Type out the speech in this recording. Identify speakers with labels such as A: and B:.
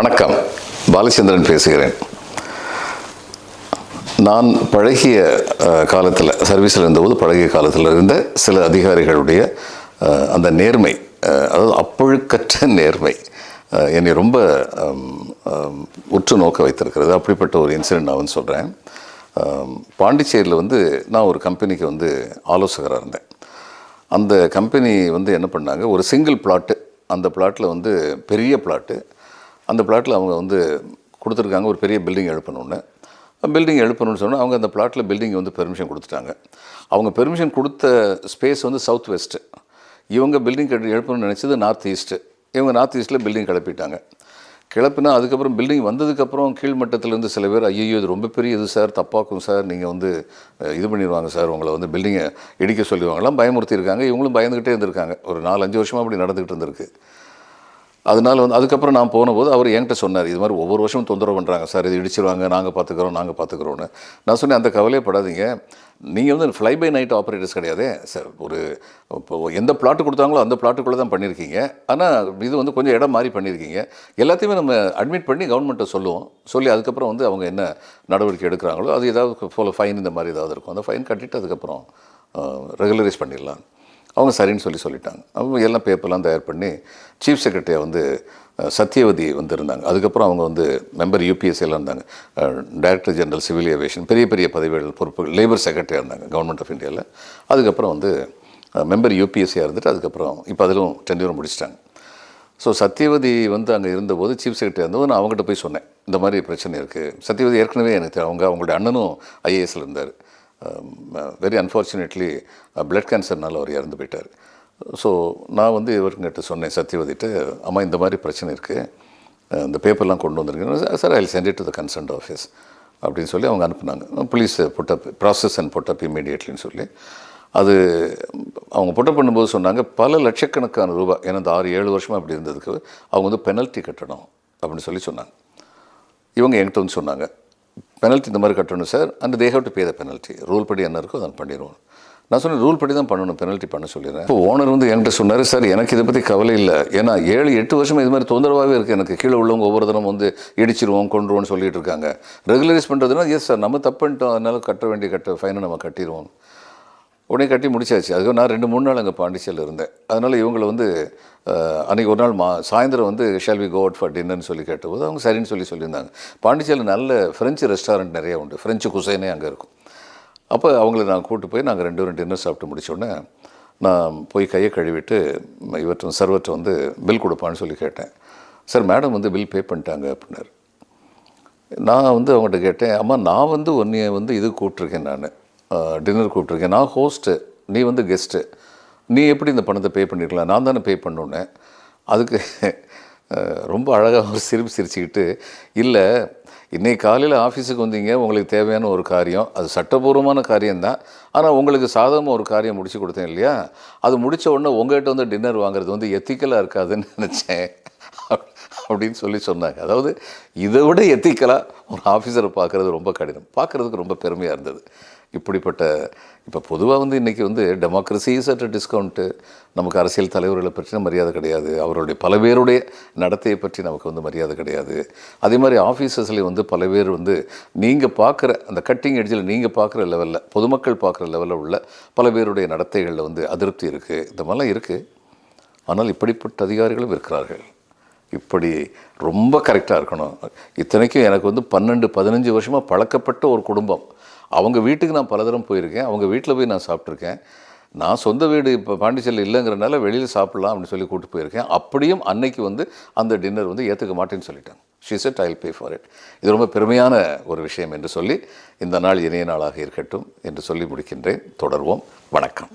A: வணக்கம். பாலச்சந்திரன் பேசுகிறேன். நான் பழகிய காலத்தில் சர்வீஸில் இருந்தபோது பழகிய காலத்தில் இருந்த சில அதிகாரிகளுடைய அந்த நேர்மை அதாவது அப்பொழுக்கற்ற நேர்மை என்னை ரொம்ப உற்று நோக்க வைத்திருக்கிறது. அப்படிப்பட்ட ஒரு இன்சிடென்ட் நான் வந்து சொல்கிறேன் பாண்டிச்சேரியில் வந்து நான் ஒரு கம்பெனிக்கு வந்து ஆலோசகராக இருந்தேன். அந்த கம்பெனி வந்து என்ன பண்ணாங்க? ஒரு சிங்கிள் பிளாட்டு அந்த பிளாட்டில் வந்து பெரிய பிளாட்டு அந்த பிளாட்டில் அவங்க வந்து கொடுத்துருக்காங்க ஒரு பெரிய பில்டிங் எழுப்பணும்னு. பில்டிங் எழுப்பணும்னு சொன்னால் அவங்க அந்த பிளாட்டில் பில்டிங் வந்து பெர்மிஷன் கொடுத்துட்டாங்க. அவங்க பெர்மிஷன் கொடுத்த ஸ்பேஸ் வந்து சவுத் வெஸ்ட்டு இவங்க பில்டிங் கட்டி எழுப்பணும்னு நினச்சது நார்த் ஈஸ்ட்டு இவங்க நார்த் ஈஸ்ட்டில் பில்டிங் கிளப்பிட்டாங்க. கிளப்பினா அதுக்கப்புறம் பில்டிங் வந்ததுக்கப்புறம் கீழ்மட்டத்திலேருந்து சில பேர் ஐயோ இது ரொம்ப பெரிய இது சார் தப்பாக்கும் சார் நீங்கள் வந்து இது பண்ணிடுவாங்க சார் உங்களை வந்து பில்டிங்கை இடிக்க சொல்லுவாங்களாம் பயமுறுத்தி இருக்காங்க இவங்களும் பயந்துக்கிட்டே இருந்திருக்காங்க. ஒரு நாலு அஞ்சு வருஷமாக அப்படி நடந்துக்கிட்டு இருந்திருக்கு. அதனால வந்து அதுக்கப்புறம் நான் போனபோது அவர் என்கிட்ட சொன்னார் இது மாதிரி ஒவ்வொரு வருஷமும் தொந்தரவு பண்ணுறாங்க சார் இது இடிச்சிருவாங்க நாங்கள் பார்த்துக்குறோம் நாங்கள் பார்த்துக்குறோன்னு நான் சொன்னேன் அந்த கவலையே படாதீங்க. நீங்கள் வந்து ஃப்ளை பை நைட் ஆப்ரேட்டர்ஸ் கிடையாது. சார் ஒரு இப்போ எந்த பிளாட்டு கொடுத்தாங்களோ அந்த பிளாட்டுக்குள்ளே தான் பண்ணியிருக்கீங்க. ஆனால் இது வந்து கொஞ்சம் இடம் மாறி பண்ணியிருக்கீங்க. எல்லாத்தையுமே நம்ம அட்மிட் பண்ணி கவர்மெண்ட்டை சொல்லுவோம். சொல்லி அதுக்கப்புறம் வந்து அவங்க என்ன நடவடிக்கை எடுக்கிறாங்களோ அது ஏதாவது ஃபைன் இந்த மாதிரி ஏதாவது இருக்கும். அந்த ஃபைன் கட்டிட்டு அதுக்கப்புறம் ரெகுலரைஸ் பண்ணிடலாம். அவங்க சரின்னு சொல்லி சொல்லிட்டாங்க. அவங்க எல்லாம் பேப்பர்லாம் தயார் பண்ணி சீஃப் செக்ரட்டரியாக வந்து சத்யவதி வந்து இருந்தாங்க அதுக்கப்புறம் அவங்க வந்து மெம்பர் யூபிஎஸ்சியில் இருந்தாங்க. டைரக்டர் ஜெனரல் சிவில் ஏவியேஷன் பெரிய பெரிய பதவிகள் பொறுப்பு லேபர் செக்ரட்டரியாக இருந்தாங்க கவர்மெண்ட் ஆஃப் இந்தியாவில் அதுக்கப்புறம் வந்து மெம்பர் யூபிஎஸ்சியாக இருந்துட்டு அதுக்கப்புறம் இப்போ அதிலும் டென்யூர் முடிச்சிட்டாங்க. ஸோ சத்யவதி வந்து அங்கே இருந்தபோது சீஃப் செக்ரட்டரி இருந்தபோது நான் அவங்ககிட்ட போய் சொன்னேன். இந்த மாதிரி பிரச்சனை இருக்குது சத்யவதி ஏற்கனவே எனக்கு அவங்க அவங்களுடைய அண்ணனும் ஐஏஎஸ்ல இருந்தார். வெரி அன்ஃபார்ச்சுனேட்லி பிளட் கேன்சர்னால் அவர் இறந்து போயிட்டார். ஸோ நான் வந்து இவருங்கிட்ட சொன்னேன் சத்தியவதிட்டு அம்மா இந்த மாதிரி பிரச்சனை இருக்குது இந்த பேப்பர்லாம் கொண்டு வந்திருக்கேன். Sir I sent to the concerned office அப்படின்னு சொல்லி அவங்க அனுப்புனாங்க. Please put up process and put up இமீடியட்லின்னு சொல்லி. அது அவங்க புட்டப் பண்ணும்போது சொன்னாங்க பல லட்சக்கணக்கான ரூபாய் ஏன்னா இந்த ஆறு ஏழு வருஷமாக அப்படி இருந்ததுக்கு அவங்க வந்து பெனல்ட்டி கட்டணும். அப்படின்னு சொல்லி சொன்னாங்க. இவங்க என்கிட்ட வந்து சொன்னாங்க பெனல்ட்டி இந்த மாதிரி கட்டணும் sir and they have to pay the penalty rule படி என்ன இருக்கோ அதை பண்ணிடுவோம். நான் சொன்னேன் ரூல் படி தான் பண்ணணும் பெனல்ட்டி பண்ண சொல்லிடுறேன். இப்போ ஓனர் வந்து என்கிட்ட சொன்னார் சார் எனக்கு இதை பற்றி கவலை இல்லை. ஏன்னா ஏழு எட்டு வருஷமா இது மாதிரி தொந்தரவாகவே இருக்குது எனக்கு. கீழே உள்ளவங்க ஒவ்வொரு தினம் வந்து இடிச்சிருவோம் கொண்டுருவோம்னு சொல்லிட்டு இருக்காங்க. ரெகுலரைஸ் பண்ணுறதுனா எஸ் சார் நம்ம தப்பு பண்ணிட்டோம். அதனால கட்ட வேண்டிய கட்ட ஃபைனை நம்ம கட்டிடுவோம். உடனே கட்டி முடிச்சாச்சு. அதுக்கு நான் ரெண்டு மூணு நாள் அங்கே பாண்டிச்சேரியில் இருந்தேன். அதனால் இவங்களை வந்து அன்றைக்கி அன்னைக்கு ஒரு நாள் மா சாயந்தரம் வந்து shall we go out for டின்னர்னு சொல்லி கேட்டபோது அவங்க சரின்னு சொல்லி சொல்லியிருந்தாங்க. பாண்டிச்சேரியில் நல்ல ஃப்ரெஞ்சு ரெஸ்டாரண்ட் நிறைய உண்டு. ஃப்ரெஞ்சு குசைனே அங்கே இருக்கும். அப்போ அவங்கள நான் கூப்பிட்டு போய் நாங்கள் ரெண்டு பேரும் டின்னர் சாப்பிட்டு முடிச்சோடனே நான் போய் கையை கழுவிட்டு இவற்றை சர்வர்கிட்ட வந்து பில் கொடுப்பான்னு சொல்லி கேட்டேன். சார் மேடம் வந்து பில் பே பண்ணிட்டாங்க அப்படின்னாரு. நான் வந்து அவங்ககிட்ட கேட்டேன் அம்மா நான் வந்து உன்னைய வந்து இது கூப்பிட்ருக்கேன் நான். டின்னர் கூப்பிட்ருக்கேன் நான் ஹோஸ்ட்டு நீ வந்து கெஸ்ட்டு நீ எப்படி இந்த பணத்தை பே பண்ணிருக்கலாம்? நான் தானே பே பண்ணோன்னே. அதுக்கு ரொம்ப அழகாக ஒரு சிரிப்பு சிரிச்சுக்கிட்டு இல்லை இன்றைக்கி காலையில் ஆஃபீஸுக்கு வந்தீங்க. உங்களுக்கு தேவையான ஒரு காரியம். அது சட்டபூர்வமான காரியம்தான். ஆனால் உங்களுக்கு சாதகமாக ஒரு காரியம் முடிச்சு கொடுத்தேன் இல்லையா? அது முடித்த உடனே உங்கள்கிட்ட வந்து டின்னர் வாங்குறது வந்து எத்திக்கலாக இருக்காதுன்னு நினச்சேன். அப்படின்னு சொல்லி சொன்னாங்க. அதாவது இதை விட எத்திக்கலாக ஒரு ஆஃபீஸரை பார்க்குறது ரொம்ப கடினம். பார்க்குறதுக்கு ரொம்ப பெருமையாக இருந்தது. இப்படிப்பட்ட இப்போ பொதுவாக வந்து இன்றைக்கி வந்து டெமோக்ரஸி இஸ் அட் டிஸ்கவுண்ட்டு நமக்கு அரசியல் தலைவர்களை பற்றின மரியாதை கிடையாது. அவருடைய பல பேருடைய நடத்தையை பற்றி நமக்கு வந்து மரியாதை கிடையாது. அதே மாதிரி ஆஃபீஸர்ஸ்லேயும் வந்து பல பேர் வந்து நீங்கள் பார்க்குற அந்த கட்டிங் எட்ஜில் நீங்கள் பார்க்குற லெவலில் பொதுமக்கள் பார்க்குற லெவலில் உள்ள பல பேருடைய நடத்தைகளில் வந்து அதிருப்தி இருக்குது இந்த மாதிரிலாம் இருக்குது ஆனால் இப்படிப்பட்ட அதிகாரிகளும் இருக்கிறார்கள். இப்படி ரொம்ப கரெக்டாக இருக்கணும். இத்தனைக்கும் எனக்கு வந்து பன்னெண்டு பதினஞ்சு வருஷமாக பழக்கப்பட்ட ஒரு குடும்பம். அவங்க வீட்டுக்கு நான் பலதரம் போயிருக்கேன். அவங்க வீட்டில் போய் நான் சாப்பிட்ருக்கேன் நான் சொந்த வீடு இப்போ பாண்டிச்சேரியில் இல்லைங்கிறனால வெளியில் சாப்பிட்லாம் அப்படின்னு சொல்லி கூப்பிட்டு போயிருக்கேன். அப்படியும் அன்னைக்கு வந்து அந்த டின்னர் வந்து ஏற்றுக்க மாட்டேன்னு சொல்லிட்டாங்க she said I'll pay for it இது ரொம்ப பெருமையான ஒரு விஷயம் என்று சொல்லி இந்த நாள் இணைய நாளாக இருக்கட்டும் என்று சொல்லி முடிக்கின்றேன். தொடர்வோம். வணக்கம்.